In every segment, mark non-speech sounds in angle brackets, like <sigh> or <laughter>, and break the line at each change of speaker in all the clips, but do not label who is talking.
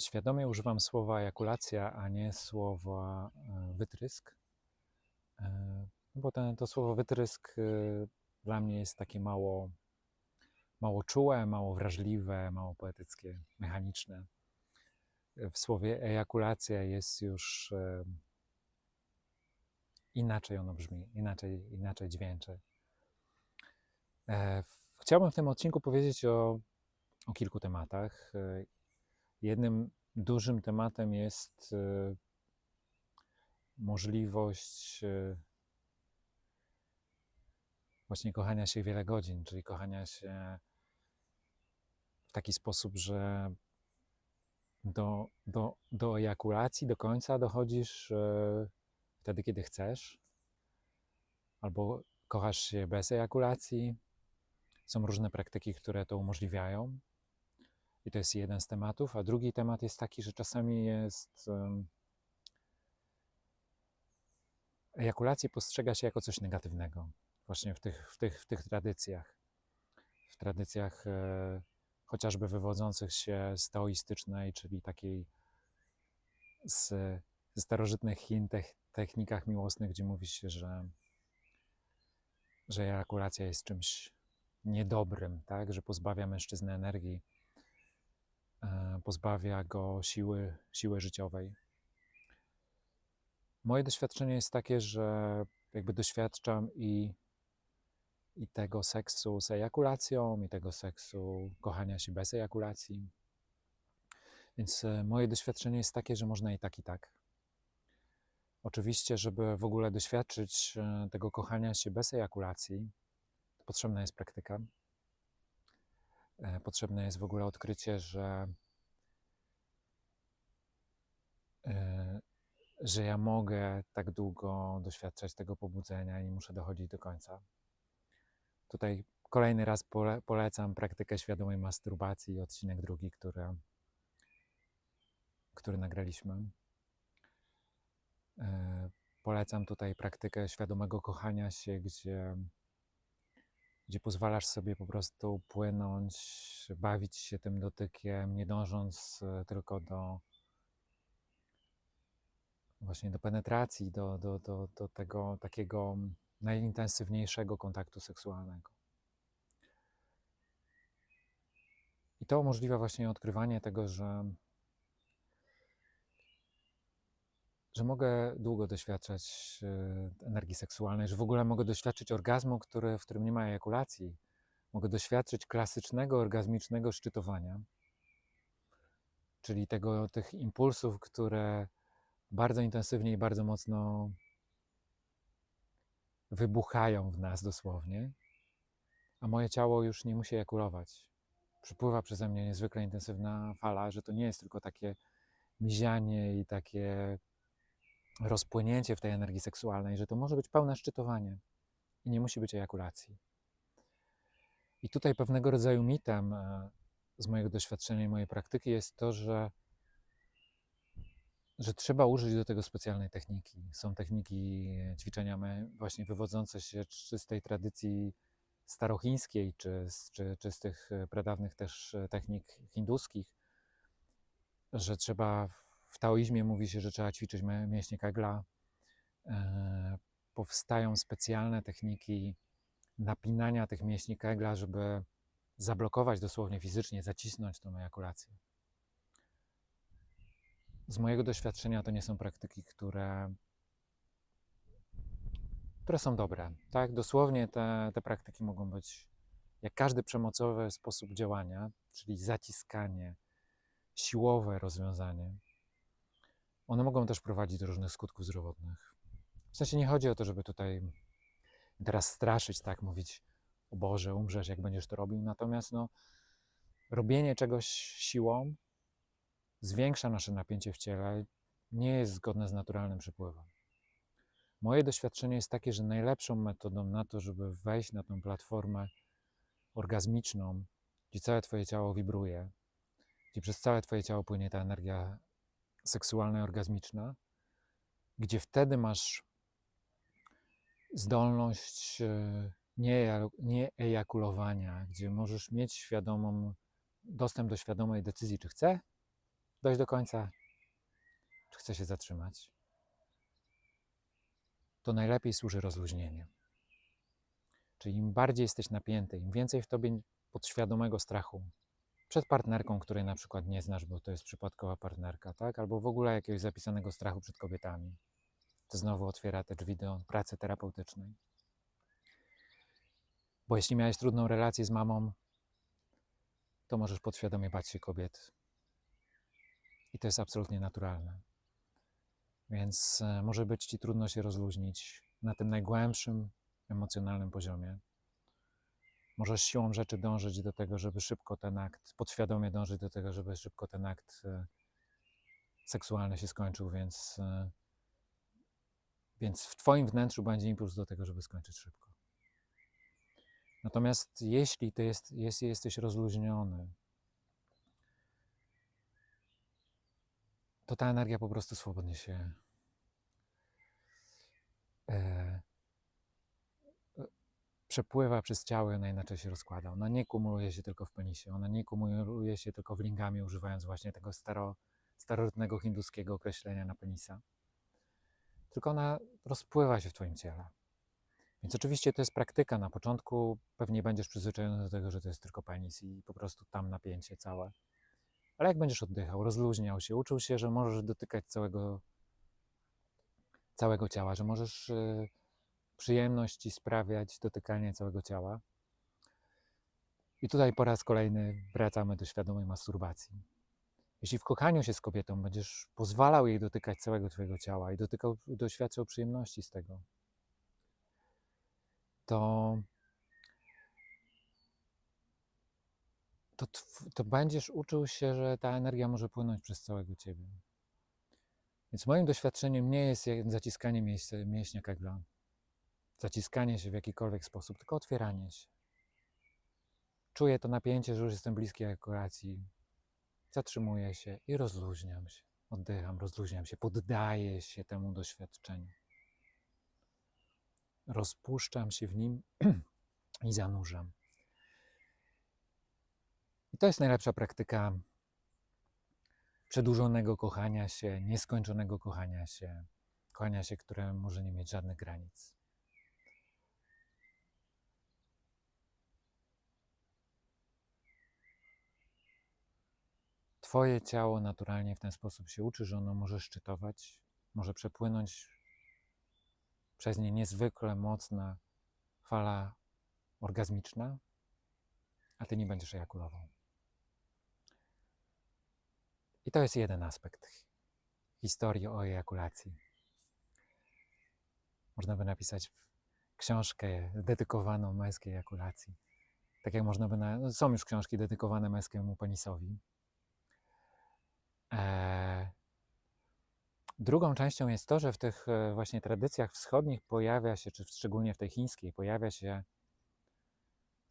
Świadomie używam słowa ejakulacja, a nie słowa e, wytrysk, e, bo ten, to słowo wytrysk e, dla mnie jest takie mało, mało czułe, mało wrażliwe, mało poetyckie, mechaniczne. W słowie ejakulacja jest już inaczej ono brzmi, inaczej, inaczej dźwięczy. Chciałbym w tym odcinku powiedzieć o, o kilku tematach. Jednym dużym tematem jest e, możliwość e, właśnie kochania się wiele godzin, czyli kochania się w taki sposób, że do, do, do ejakulacji do końca dochodzisz e, wtedy, kiedy chcesz, albo kochasz się bez ejakulacji. Są różne praktyki, które to umożliwiają. I to jest jeden z tematów. A drugi temat jest taki, że czasami jest. em, Ejakulację postrzega się jako coś negatywnego, właśnie w tych, w tych, w tych tradycjach. W tradycjach e, chociażby wywodzących się z teoistycznej, czyli takiej z, ze starożytnych Chin tech, technikach miłosnych, gdzie mówi się, że, że ejakulacja jest czymś niedobrym, tak? że pozbawia mężczyznę energii, pozbawia go siły, siły życiowej. Moje doświadczenie jest takie, że jakby doświadczam i, i tego seksu z ejakulacją, i tego seksu kochania się bez ejakulacji. Więc e, moje doświadczenie jest takie, że można i tak, i tak. Oczywiście, żeby w ogóle doświadczyć e, tego kochania się bez ejakulacji, potrzebna jest praktyka. E, Potrzebne jest w ogóle odkrycie, że, e, że ja mogę tak długo doświadczać tego pobudzenia i muszę dochodzić do końca. Tutaj kolejny raz pole, polecam praktykę świadomej masturbacji, odcinek drugi, który, który nagraliśmy. E, Polecam tutaj praktykę świadomego kochania się, gdzie, gdzie pozwalasz sobie po prostu płynąć, bawić się tym dotykiem, nie dążąc e, tylko do właśnie do penetracji, do, do, do, do tego takiego najintensywniejszego kontaktu seksualnego. I to umożliwia właśnie odkrywanie tego, że, że mogę długo doświadczać e, energii seksualnej, że w ogóle mogę doświadczyć orgazmu, który, w którym nie ma ejakulacji. Mogę doświadczyć klasycznego orgazmicznego szczytowania, czyli tego, tych impulsów, które bardzo intensywnie i bardzo mocno wybuchają w nas dosłownie, a moje ciało już nie musi ejakulować. Przypływa przeze mnie niezwykle intensywna fala, że to nie jest tylko takie mizianie i takie rozpłynięcie w tej energii seksualnej, że to może być pełne szczytowanie i nie musi być ejakulacji. I tutaj pewnego rodzaju mitem e, z mojego doświadczenia i mojej praktyki jest to, że że trzeba użyć do tego specjalnej techniki. Są techniki ćwiczenia właśnie wywodzące się czy z tej tradycji starochińskiej, czy, czy, czy z tych e, pradawnych też e, technik hinduskich, że trzeba, w taoizmie mówi się, że trzeba ćwiczyć mięśnie Kegla. E, Powstają specjalne techniki napinania tych mięśni Kegla, żeby zablokować dosłownie fizycznie, zacisnąć tą ejakulację z mojego doświadczenia to nie są praktyki, które, które są dobre. Tak, dosłownie te, te praktyki mogą być jak każdy przemocowy sposób działania, czyli zaciskanie, siłowe rozwiązanie. One mogą też prowadzić do różnych skutków zdrowotnych. W sensie nie chodzi o to, żeby tutaj teraz straszyć, tak, mówić, o Boże, umrzesz, jak będziesz to robił. Natomiast no, robienie czegoś siłą zwiększa nasze napięcie w ciele, nie jest zgodne z naturalnym przepływem. Moje doświadczenie jest takie, że najlepszą metodą na to, żeby wejść na tą platformę orgazmiczną, gdzie całe Twoje ciało wibruje, gdzie przez całe Twoje ciało płynie ta energia seksualna i orgazmiczna, gdzie wtedy masz zdolność e, nie, eja- nie ejakulowania, gdzie możesz mieć świadomą, dostęp do świadomej decyzji, czy chcę, dojść do końca, czy chce się zatrzymać, to najlepiej służy rozluźnienie. Czyli im bardziej jesteś napięty, im więcej w tobie podświadomego strachu przed partnerką, której na przykład nie znasz, bo to jest przypadkowa partnerka, tak? Albo w ogóle jakiegoś zapisanego strachu przed kobietami. To znowu otwiera te drzwi do pracy terapeutycznej. Bo jeśli miałeś trudną relację z mamą, to możesz podświadomie bać się kobiet. I to jest absolutnie naturalne. Więc e, może być ci trudno się rozluźnić na tym najgłębszym emocjonalnym poziomie. Możesz siłą rzeczy dążyć do tego, żeby szybko ten akt, podświadomie dążyć do tego, żeby szybko ten akt e, seksualny się skończył, więc, e, więc w Twoim wnętrzu będzie impuls do tego, żeby skończyć szybko. Natomiast jeśli ty jest, jest, jesteś rozluźniony, to ta energia po prostu swobodnie się e, przepływa przez ciało i ona inaczej się rozkłada. Ona nie kumuluje się tylko w penisie, ona nie kumuluje się tylko w lingami, używając właśnie tego staro, starożytnego hinduskiego określenia na penisa. Tylko ona rozpływa się w Twoim ciele. Więc oczywiście to jest praktyka. Na początku pewnie będziesz przyzwyczajony do tego, że to jest tylko penis i po prostu tam napięcie całe. Ale jak będziesz oddychał, rozluźniał się, uczył się, że możesz dotykać całego, całego ciała, że możesz yy, przyjemność sprawiać dotykanie całego ciała. I tutaj po raz kolejny wracamy do świadomej masturbacji. Jeśli w kochaniu się z kobietą będziesz pozwalał jej dotykać całego Twojego ciała i dotykał, doświadczał przyjemności z tego, to, to, to będziesz uczył się, że ta energia może płynąć przez całego ciebie. Więc moim doświadczeniem nie jest zaciskanie mięśnia kegla, zaciskanie się w jakikolwiek sposób, tylko otwieranie się. Czuję to napięcie, że już jestem bliski ekuracji. Zatrzymuję się i rozluźniam się. Oddycham, rozluźniam się, poddaję się temu doświadczeniu rozpuszczam się w nim <clears throat> i zanurzam. I to jest najlepsza praktyka przedłużonego kochania się, nieskończonego kochania się, kochania się, które może nie mieć żadnych granic. Twoje ciało naturalnie w ten sposób się uczy, że ono może szczytować, może przepłynąć przez nie niezwykle mocna fala orgazmiczna, a ty nie będziesz ejakulował. I to jest jeden aspekt historii o ejakulacji. Można by napisać książkę dedykowaną męskiej ejakulacji. Tak jak można by. Na, są już książki dedykowane męskiemu penisowi. Eee, Drugą częścią jest to, że w tych e, właśnie tradycjach wschodnich pojawia się, czy szczególnie w tej chińskiej, pojawia się,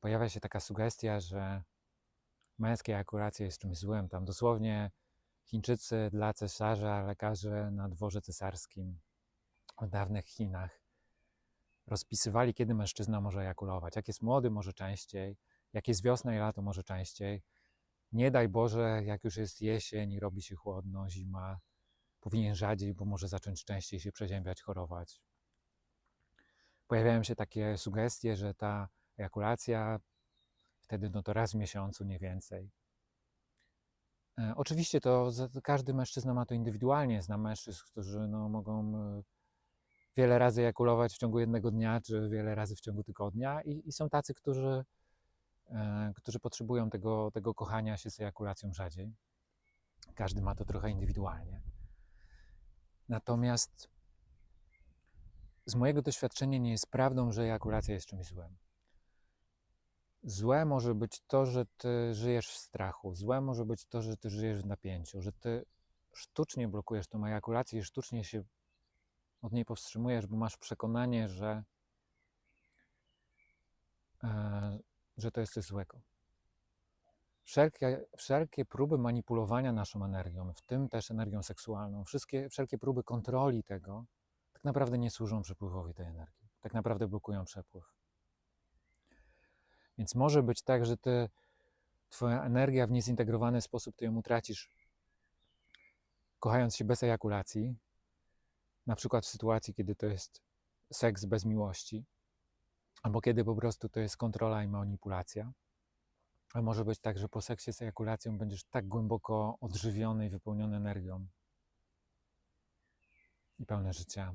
pojawia się taka sugestia, że męskie ejakulacje jest czymś złym. Tam dosłownie Chińczycy dla cesarza, lekarze na dworze cesarskim w dawnych Chinach rozpisywali, kiedy mężczyzna może ejakulować. Jak jest młody, może częściej, jak jest wiosna i lato, może częściej. Nie daj Boże, jak już jest jesień i robi się chłodno, zima, powinien rzadziej, bo może zacząć częściej się przeziębiać, chorować. Pojawiają się takie sugestie, że ta ejakulacja wtedy no to raz w miesiącu, nie więcej. E, oczywiście to każdy mężczyzna ma to indywidualnie. Znam mężczyzn, którzy no, mogą e, wiele razy ejakulować w ciągu jednego dnia, czy wiele razy w ciągu tygodnia, i, i są tacy, którzy, którzy potrzebują tego, tego kochania się z ejakulacją rzadziej. Każdy ma to trochę indywidualnie. Natomiast z mojego doświadczenia nie jest prawdą, że ejakulacja jest czymś złym. Złe może być to, że ty żyjesz w strachu. Złe może być to, że ty żyjesz w napięciu, że ty sztucznie blokujesz tą ejakulację i sztucznie się od niej powstrzymujesz, bo masz przekonanie, że, e, że to jest coś złego. Wszelkie, wszelkie próby manipulowania naszą energią, w tym też energią seksualną, wszystkie, wszelkie próby kontroli tego, tak naprawdę nie służą przepływowi tej energii. Tak naprawdę blokują przepływ. Więc może być tak, że ty, twoja energia w niezintegrowany sposób, ty ją utracisz kochając się bez ejakulacji, na przykład w sytuacji, kiedy to jest seks bez miłości, albo kiedy po prostu to jest kontrola i manipulacja. A może być tak, że po seksie z ejakulacją będziesz tak głęboko odżywiony i wypełniony energią i pełne życia.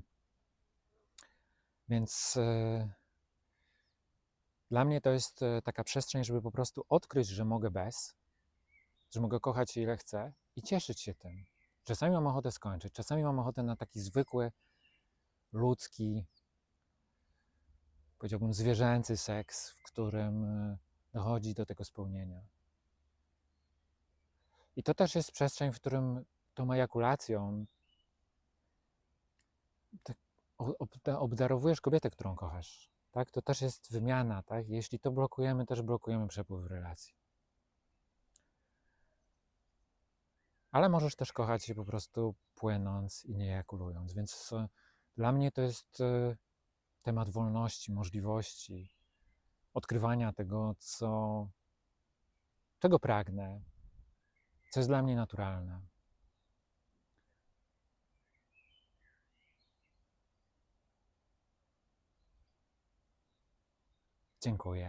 Więc e, dla mnie to jest e, taka przestrzeń, żeby po prostu odkryć, że mogę bez, że mogę kochać ile chcę i cieszyć się tym. Czasami mam ochotę skończyć, czasami mam ochotę na taki zwykły, ludzki, powiedziałbym zwierzęcy seks, w którym e, dochodzi do tego spełnienia. I to też jest przestrzeń, w którym tą ejakulacją tak obdarowujesz kobietę, którą kochasz. Tak? To też jest wymiana. Tak? Jeśli to blokujemy, też blokujemy przepływ relacji. Ale możesz też kochać się po prostu płynąc i nie ejakulując. Więc dla mnie to jest e, temat wolności, możliwości, odkrywania tego, co, czego pragnę, co jest dla mnie naturalne. Dziękuję.